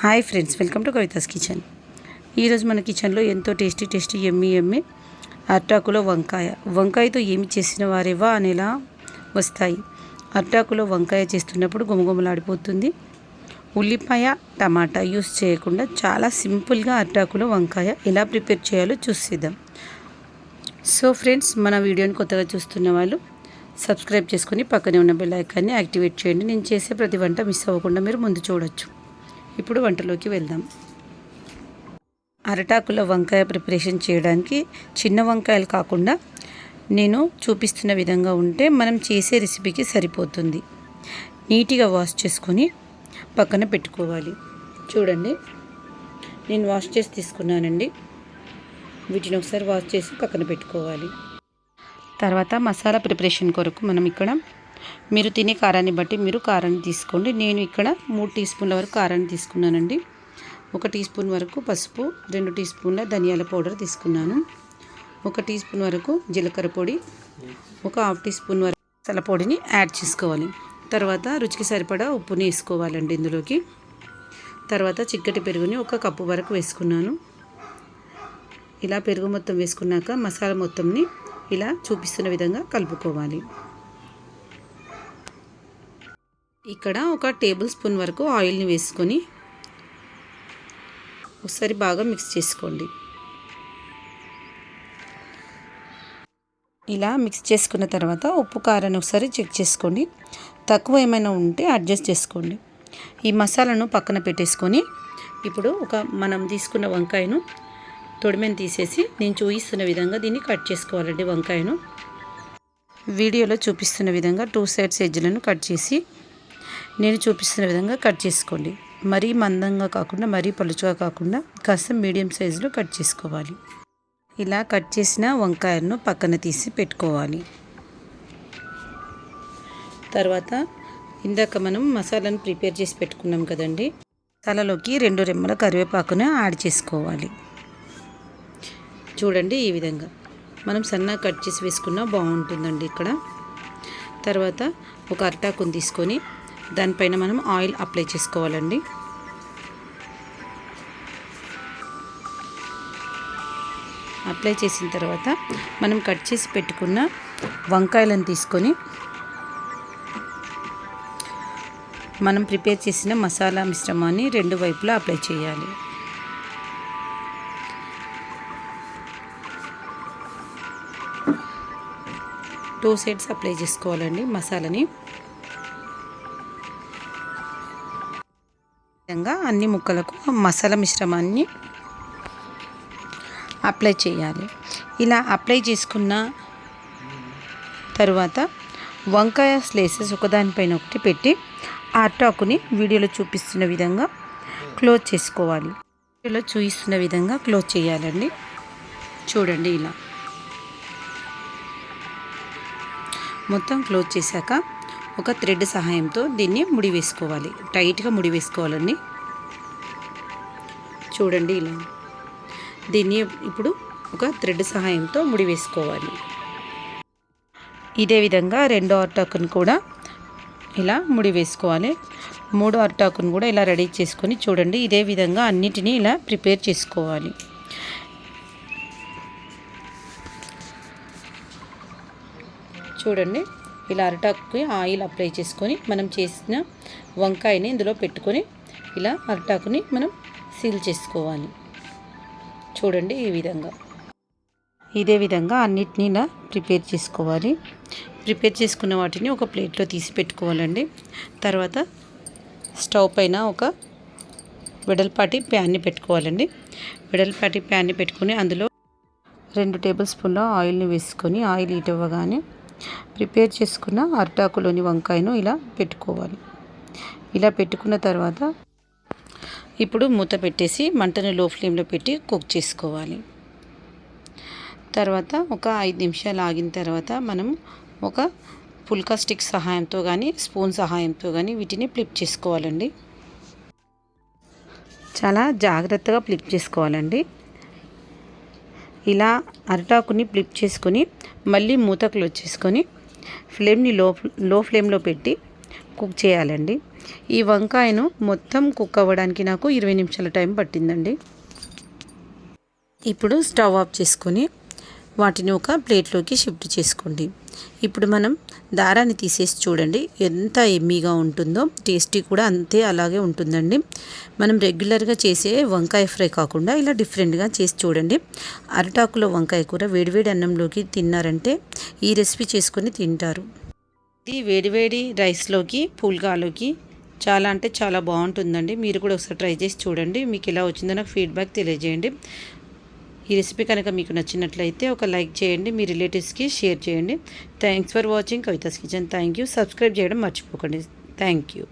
Hi friends welcome to Kavitha's kitchen. ఈరోజు మన కిచెన్లో ఎంతో టేస్టీ టేస్టీ ఎమ్మి ఎమ్మి అట్టాకులో వంకాయ. వంకాయతో ఏమి చేసిన వారేవా అనేలా వస్తాయి. అట్టాకులో వంకాయ చేస్తున్నప్పుడు గుమగుమలాడిపోతుంది. ఉల్లిపాయ టమాటా యూస్ చేయకుండా చాలా సింపుల్గా అట్టాకులో వంకాయ ఎలా ప్రిపేర్ చేయాలో చూసేద్దాం. సో ఫ్రెండ్స్ మన వీడియోని కొత్తగా చూస్తున్న వాళ్ళు సబ్స్క్రైబ్ చేసుకొని పక్కనే ఉన్న బెల్ ఐకాన్ని యాక్టివేట్ చేయండి. నేను చేసే ప్రతి వంట మిస్ అవ్వకుండా మీరు ముందు చూడొచ్చు. ఇప్పుడు వంటలోకి వెళ్దాం. అరటాకుల వంకాయ ప్రిపరేషన్ చేయడానికి చిన్న వంకాయలు కాకుండా నేను చూపిస్తున్న విధంగా ఉంటే మనం చేసే రెసిపీకి సరిపోతుంది. నీట్గా వాష్ చేసుకొని పక్కన పెట్టుకోవాలి. చూడండి నేను వాష్ చేసి తీసుకున్నానండి. వీటిని ఒకసారి వాష్ చేసి పక్కన పెట్టుకోవాలి. తర్వాత మసాలా ప్రిపరేషన్ కొరకు మనం ఇక్కడ మీరు తినే కారాన్ని బట్టి మీరు కారాన్ని తీసుకోండి. నేను ఇక్కడ మూడు టీ స్పూన్ల వరకు కారాన్ని తీసుకున్నానండి. ఒక టీ స్పూన్ వరకు పసుపు రెండు టీ స్పూన్ల ధనియాల పౌడర్ తీసుకున్నాను. ఒక టీ స్పూన్ వరకు జీలకర్ర పొడి ఒక హాఫ్ టీ స్పూన్ వరకు మసాలా పొడిని యాడ్ చేసుకోవాలి. తర్వాత రుచికి సరిపడా ఉప్పుని వేసుకోవాలండి ఇందులోకి. తర్వాత చిక్కటి పెరుగుని ఒక కప్పు వరకు వేసుకున్నాను. ఇలా పెరుగు మొత్తం వేసుకున్నాక మసాలా మొత్తంని ఇలా చూపిస్తున్న విధంగా కలుపుకోవాలి. ఇక్కడ ఒక టేబుల్ స్పూన్ వరకు ఆయిల్ని వేసుకొని ఒకసారి బాగా మిక్స్ చేసుకోండి. ఇలా మిక్స్ చేసుకున్న తర్వాత ఉప్పు కారాన్ని ఒకసారి చెక్ చేసుకోండి. తక్కువ ఏమైనా ఉంటే అడ్జస్ట్ చేసుకోండి. ఈ మసాలాను పక్కన పెట్టేసుకొని ఇప్పుడు ఒక మనం తీసుకున్న వంకాయను తొడిమెను తీసేసి నేను చూపిస్తున్న విధంగా దీన్ని కట్ చేసుకోవాలండి వంకాయను. వీడియోలో చూపిస్తున్న విధంగా టూ సైడ్స్ ఎడ్జ్లను కట్ చేసి నేను చూపిస్తున్న విధంగా కట్ చేసుకోండి. మరీ మందంగా కాకుండా మరీ పలుచుగా కాకుండా కాస్త మీడియం సైజులో కట్ చేసుకోవాలి. ఇలా కట్ చేసిన వంకాయలను పక్కన తీసి పెట్టుకోవాలి. తర్వాత ఇందాక మనం మసాలాను ప్రిపేర్ చేసి పెట్టుకున్నాం కదండి మసాలాలోకి రెండు రెమ్మల కరివేపాకును యాడ్ చేసుకోవాలి. చూడండి ఈ విధంగా. మనం సన్నగా కట్ చేసి వేసుకున్నా బాగుంటుందండి ఇక్కడ. తర్వాత ఒక అరటాకుని తీసుకొని దానిపైన మనం ఆయిల్ అప్లై చేసుకోవాలండి. అప్లై చేసిన తర్వాత మనం కట్ చేసి పెట్టుకున్న వంకాయలను తీసుకొని మనం ప్రిపేర్ చేసిన మసాలా మిశ్రమాన్ని రెండు వైపులా అప్లై చేయాలి. టూ సైడ్స్ అప్లై చేసుకోవాలండి మసాలాని. విధంగా అన్ని ముక్కలకు మసాలా మిశ్రమాన్ని అప్లై చేయాలి. ఇలా అప్లై చేసుకున్న తరువాత వంకాయ స్లేసెస్ ఒకదానిపైన ఒకటి పెట్టి ఆటాకుని వీడియోలో చూపిస్తున్న విధంగా క్లోజ్ చేసుకోవాలి. వీడియోలో చూపిస్తున్న విధంగా క్లోజ్ చేయాలండి. చూడండి ఇలా. మొత్తం క్లోజ్ చేశాక ఒక థ్రెడ్ సహాయంతో దీన్ని ముడి వేసుకోవాలి టైట్గా ముడి వేసుకోవాలండి చూడండి ఇలా. దీన్ని ఇప్పుడు ఒక థ్రెడ్ సహాయంతో ముడి వేసుకోవాలి ఇదే విధంగా రెండో అర్టాకును కూడా ఇలా ముడి వేసుకోవాలి మూడో అర్టాకును కూడా ఇలా రెడీ చేసుకొని చూడండి. ఇదే విధంగా అన్నిటినీ ఇలా ప్రిపేర్ చేసుకోవాలి. చూడండి. ఇలా అరటాకుకి ఆయిల్ అప్లై చేసుకొని మనం చేసిన వంకాయని ఇందులో పెట్టుకొని ఇలా అరటాకుని మనం సీల్ చేసుకోవాలి. చూడండి ఈ విధంగా. ఇదే విధంగా అన్నిటినీ ఇలా ప్రిపేర్ చేసుకోవాలి. ప్రిపేర్ చేసుకున్న వాటిని ఒక ప్లేట్లో తీసి పెట్టుకోవాలండి. తర్వాత స్టవ్ పైన ఒక వెడల్పాటి ప్యాన్ని పెట్టుకోవాలండి. వెడల్పాటి ప్యాన్ని పెట్టుకొని అందులో రెండు టేబుల్ స్పూన్ల ఆయిల్ని వేసుకొని ఆయిల్ హీట్ అవ్వగానే ప్రిపేర్ చేసుకున్న అరటాకులోని వంకాయను ఇలా పెట్టుకోవాలి. ఇలా పెట్టుకున్న తర్వాత ఇప్పుడు మూత పెట్టేసి మంటను లో ఫ్లేమ్లో పెట్టి కుక్ చేసుకోవాలి. తర్వాత ఒక ఐదు నిమిషాలు ఆగిన తర్వాత మనం ఒక పుల్కా స్టిక్ సహాయంతో కానీ స్పూన్ సహాయంతో కానీ వీటిని ఫ్లిప్ చేసుకోవాలండి. చాలా జాగ్రత్తగా ఫ్లిప్ చేసుకోవాలండి. ఇలా అరటాకుని ఫ్లిప్ చేసుకొని మళ్ళీ మూత క్లోజ్ చేసుకొని ఫ్లేమ్ని లో లో ఫ్లేమ్లో పెట్టి కుక్ చేయాలండి. ఈ వంకాయను మొత్తం కుక్ అవ్వడానికి నాకు ఇరవై నిమిషాల టైం పట్టిందండి. ఇప్పుడు స్టవ్ ఆఫ్ చేసుకొని వాటిని ఒక ప్లేట్లోకి షిఫ్ట్ చేసుకోండి. ఇప్పుడు మనం దారాన్ని తీసేసి చూడండి. ఎంత ఎమ్మీగా ఉంటుందో టేస్టీ కూడా అంతే అలాగే ఉంటుందండి. మనం రెగ్యులర్గా చేసే వంకాయ ఫ్రై కాకుండా ఇలా డిఫరెంట్గా చేసి చూడండి. అరటాకులో వంకాయ కూర వేడివేడి అన్నంలోకి తిన్నారంటే ఈ రెసిపీ చేసుకొని తింటారు. ఇది వేడివేడి రైస్లోకి పుల్కాలోకి చాలా అంటే చాలా బాగుంటుందండి. మీరు కూడా ఒకసారి ట్రై చేసి చూడండి. మీకు ఎలా వచ్చిందో నాకు ఫీడ్బ్యాక్ తెలియజేయండి. ఈ రెసిపీ కనుక మీకు నచ్చినట్లయితే ఒక లైక్ చేయండి మీ రిలేటివ్స్కి షేర్ చేయండి. Thanks for watching Kavitha's kitchen thank you subscribe చేయడం మర్చిపోకండి. Thank you